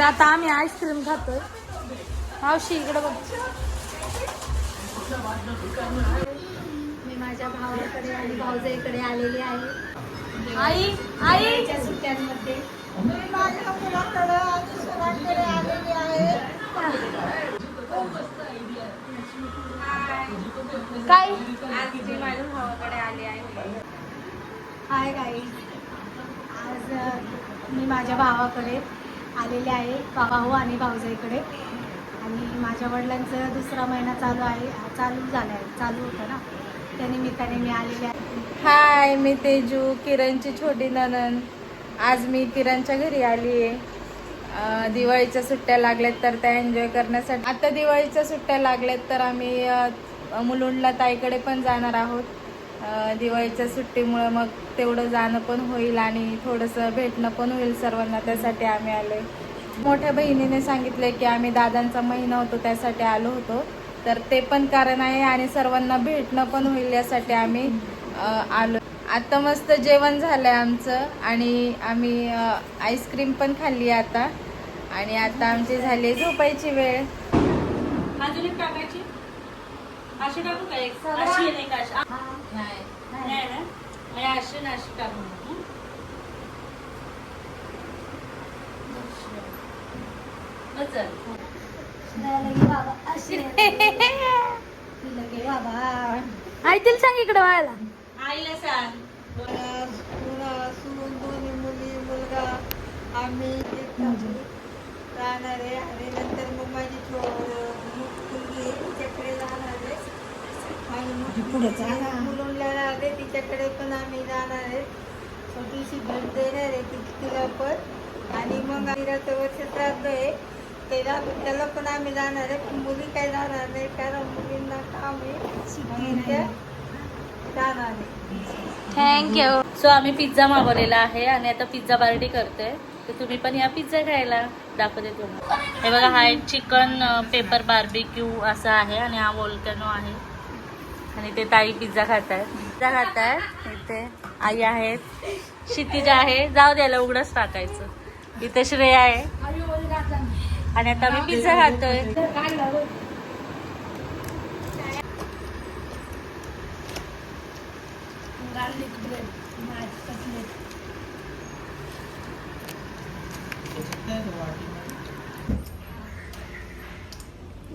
आता आम्ही आईस्क्रीम खातोय. मावशी इकडे बघ. मी माझ्या भावाकडे आणि भाऊजाईकडे आलेली आहे. आई आई! सुट्ट्यांमध्ये. काय? आज मी माझ्या भावाकडे आली आहे हाय आज मी माझ्या भावाकडे आलेले आहे भाऊ हो आणि भाऊजाईकडे. आणि माझ्या वडिलांचं दुसरा महिना चालू आहे चालू झाला आहे चालू होतं ना. त्या निमित्ताने मी आलेले आहे. हाय मी तेजू किरणची छोटी ननन आज मी किरणच्या घरी आली आहे. दिवाळीच्या सुट्ट्या लागल्यात तर त्या एन्जॉय करण्यासाठी. आता दिवाळीच्या सुट्ट्या लागल्यात तर आम्ही मुलुंडला ताईकडे पण जाणार आहोत. दिवाळीच्या सुट्टीमुळं मग तेवढं जाणं पण होईल आणि थोडंसं भेटणं पण होईल सर्वांना त्यासाठी आम्ही आलो मोठ्या बहिणीने सांगितले की आम्ही दादांचा महिना होतो त्यासाठी आलो होतो. तर ते पण कारण आहे आणि सर्वांना भेटणं पण होईल यासाठी आम्ही आलो आता मस्त जेवण झालंय आमचं आणि आम्ही आईस्क्रीम पण खाल्ली आता. आणि आता आमची झाली झोपायची वेळ. अजून एक टाकायची अशी टाकू का एक? अशी आहे नाही का अशी? आ- नाही. नाही. ना? अशी ना अशी टाकू हं? मग चल. लगे बाबा. अशी लगे बाबा. आई तिला सांग इकडे व्हायला. आईला सांग. सून दोन्ही मुली मुलगा. आम्ही राहणार आहे. आणि नंतर मग माझी छो- मुलगी आहे, तिच्याकडे जाणार आहे आणि मग पुढे. मुलुंडला राहते तिच्याकडे पण आम्ही जाणार आहे. छोटीशी भेट देणार आहे तिला पण. आणि मग आमिराचं वर्ष श्राद्ध आहे. त्याला त्याला पण आम्ही जाणार आहे. पण मुली काही जाणार नाही कारण मुलींना काम आहे. जाणार आहे. थँक्यू सो आम्ही पिझ्झा मागवलेला आहे आणि आता पिझ्झा पार्टी करतोय. तर तुम्ही पण या पिझ्झा खायला. दाखवते तुम्हाला. हे बघा हा एक चिकन पेपर बार्बिक्यू असा आहे आणि हा वोल्कॅनो आहे. आणि ते ताई पिझ्झा खात आहेत पिझ्झा खात आहेत इथे आई आहेत. क्षितिज आहे. जाऊ द्यायला उघडच टाकायचं. इथे श्रेया आहे. आणि आता आम्ही पिझ्झा खातोय.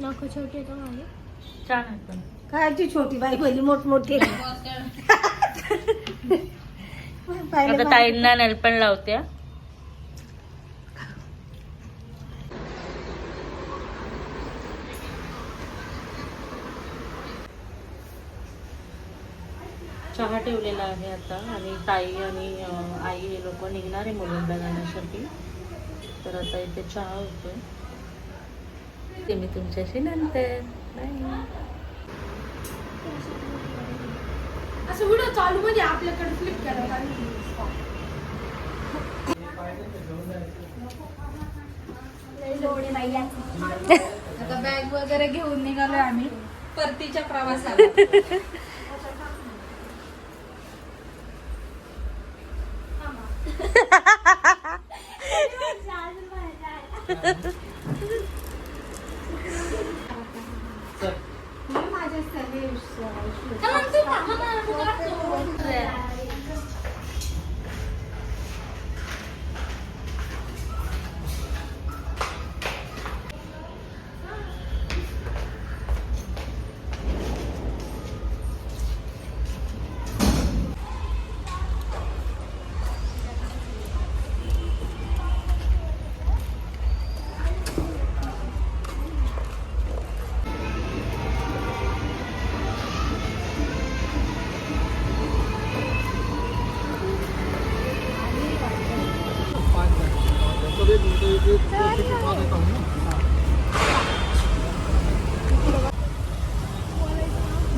नको छोटे छान आहे खायची छोटी बाई पहिली मोठमोठी. आता ताईंना नेल पण लावते चहा ठेवलेला आहे आता आणि ताई आणि आई हे लोक निघणार आहे मुलुंडला जाण्यासाठी. तर आता इथे चहा होतोय. ते मी तुमच्याशी नंतर. Bye. असं व्हिडिओ चालू मध्ये आपल्याकडे फ्लिप करा आता बॅग वगैरे घेऊन निघालोय आम्ही. परतीच्या प्रवासाला. Tamam dur tamam hemen bu tarafta olur.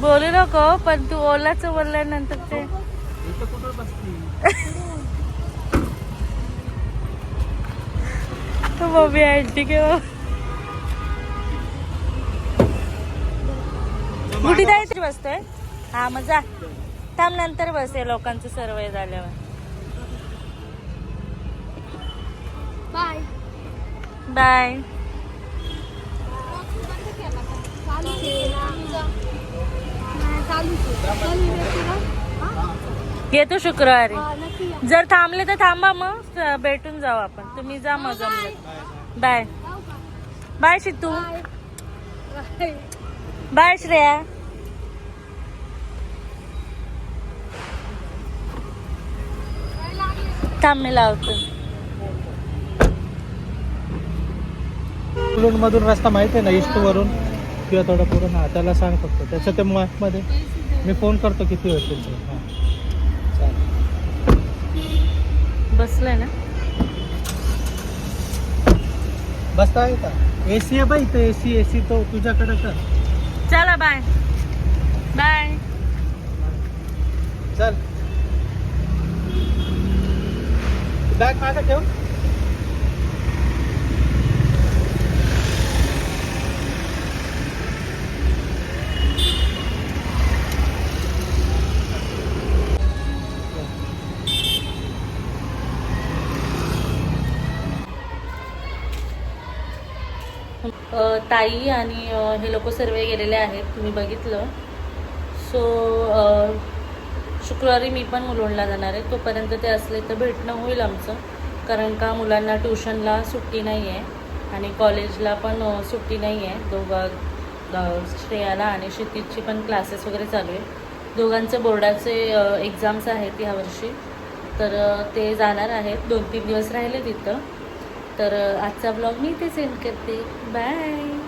बोलू नको पण तू ओलाच बोलल्यानंतर ते मम्मी आंटी केव्हा हो. कुठे जायची बसतोय? हा मग जा. थांब नंतर बस आहे लोकांचं सर्वे झाल्यावर. बाय. बाय. येतो शुक्रवारी. जर थांबले तर थांबा मग. भेटून जाऊ आपण. तुम्ही जा मग जमलं bye. Bye Shitu. Bye Shreya. थांब मी लावतो मधून रस्ता माहिती आहे ना ईस्ट वरून? किंवा थोडं पुढं? हा त्याला सांग फक्त. त्याच्या ते मॅपमध्ये मी फोन करतो किती होतील ते हां. चालेल. बसलंय ना? बसता आहे का? ए सी आहे बाई इथं ए सी ए सी तो तुझ्याकडे का चला बाय बाय चल. बॅग मागं ठेव. ताई आणि हे लोक सर्व गेलेले आहेत तुम्ही बघितलं. सो शुक्रवारी मी पण मुलुंडला जाणार आहे. तोपर्यंत ते असले तर भेटणं होईल आमचं. कारण का मुलांना ट्युशनला सुट्टी नाही आहे आणि कॉलेजला पण सुट्टी नाही आहे दोघा श्रेयाला आणि क्षितिजची पण क्लासेस वगैरे चालू आहे दोघांचे बोर्डाचे एक्झाम्स आहेत यावर्षी तर ते जाणार आहेत. दोन तीन दिवस राहिले तिथं. तर आजचा ब्लॉग मी इथे सेंड करते. बाय